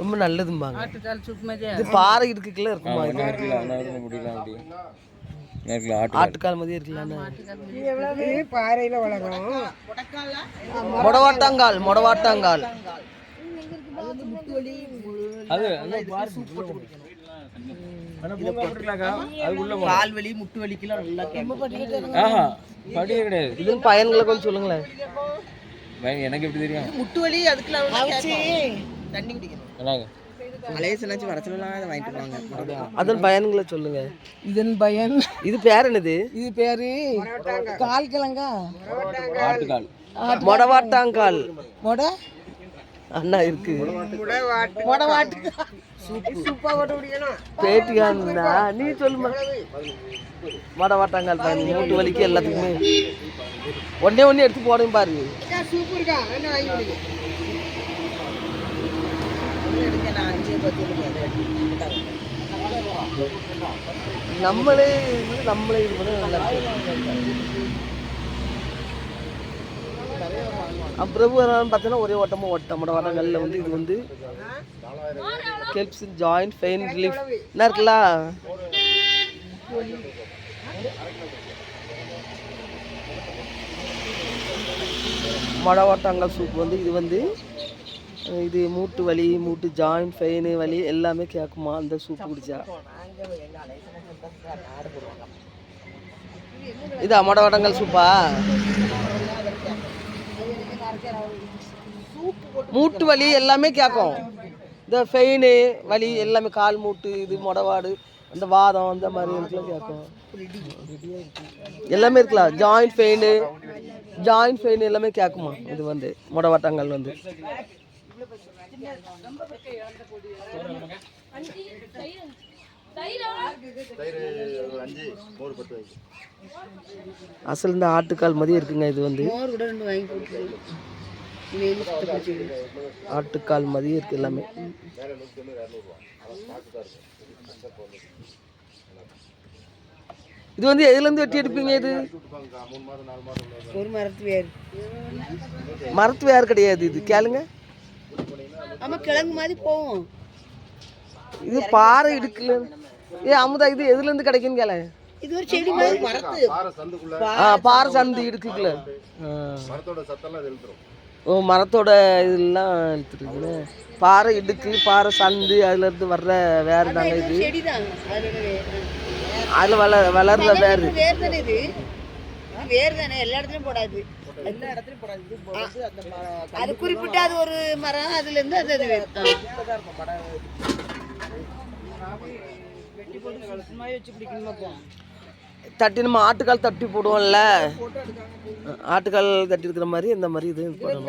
ரொம்ப நல்லதும்பாங்க. இது பாறை இருக்குல்ல இருக்குமா ஆட்டுக்கால். மாதிரி இருக்கலான்னு பாறையில் வளரும் மொடவாட்டாங்கால் மொடவாட்டாங்கால். முட்டு வலிக்கெல்லாம் நல்லா கிடையாது. பயன்களை கொஞ்சம் சொல்லுங்களேன். எனக்கு எப்படி தெரியும்? முட்டு வலி அதுக்கெல்லாம் தண்ணி குடிக்கணும். என்னங்க? மலேசியனாச்சும் வர சொல்லலாம் அதை வாங்கிட்டு வாங்க அதன் பயன்களை சொல்லுங்க. இதன் பயன். இது பேர் என்னது? இது பேரு கால் கிழங்கா? மொடவாட்டாங்கால். மொட? அண்ணா இருக்கு. மொடவாட்டு. சூப்பாக போட்டு குடிக்கணும். பேட்டியாந்தா நீ சொல்லுமா? மொடவாட்டாங்கால் பயன் மூட்டு வலிக்கு எல்லாத்துக்குமே. ஒன்னே ஒன்னே எடுத்து போடுங்க பாருங்க அக்கா சூப் இருக்கா என்ன வாங்கி குடிங்க நம்மளே இது நம்மளே இது பண்ண நல்லா அப்புறம் பிரபு பார்த்தீங்கன்னா ஒரே ஓட்டமாக ஓட்டம் மொடவாட்டாங்கல்ல வந்து இது வந்து கெல்ப்ஸ் ஜாயிண்ட் பெயின் ரிலீஃப் என்ன இருக்குல்ல? ஓட்டங்கள் சூப் வந்து இது வந்து இது மூட்டு வலி மூட்டு ஜாயிண்ட் பெயின் வலி எல்லாமே கேட்குமா அந்த சூப்பு குடிச்சா. இது மொடவாட்டங்கல் சூப்பா மூட்டு வலி எல்லாமே கேட்கும் இந்த ஃபெயின் வலி எல்லாமே கால் மூட்டு இது மொடவாடு அந்த வாதம் அந்த மாதிரி இருக்கலாம் கேட்கும் எல்லாமே இருக்கலாம். ஜாயிண்ட் பெயின் ஜாயிண்ட் பெயின் எல்லாமே கேட்குமா இது வந்து மொடவாட்டங்கள் வந்து. அசல் இந்த ஆட்டுக்கால் மாதிரி இருக்குங்க இது வந்து. ஆட்டுக்கால் மாதிரி இருக்கு எல்லாமே. இது வந்து எதுலேருந்து வெட்டி எடுப்பீங்க இது? ஒரு மரத்து வேறு மரத்து வேறு கிடையாது இது. கேளுங்க. ஆமா கிழங்கு மாதிரி போவோம். இது பாறை இடுக்குல ஏ அமுதா இது எதுலேருந்து கிடைக்குன்னு கேள. இது ஒரு செடி மாதிரி மரத்து. ஆ பாறை சந்து இடுக்குல ஓ மரத்தோட இதெல்லாம் இழுத்துருக்குன்னு பாறை இடுக்கு பாறை சந்து அதுலேருந்து வர்ற வேறு தாங்க இது. அதில் வள வளர்ற வேறு. இது. வேர் தானே எல்லா இடத்துலயும் போடாது. எல்லா இடத்துலயும் போடாது. அது குறிப்பிட்ட அது ஒரு மரம் அதுல இருந்து அது அது தட்டி நம்ம ஆட்டுக்கால் தட்டி போடுவோம்ல. ஆட்டுக்கால் தட்டி இருக்கிற மாதிரி இந்த மாதிரி இது போடணும்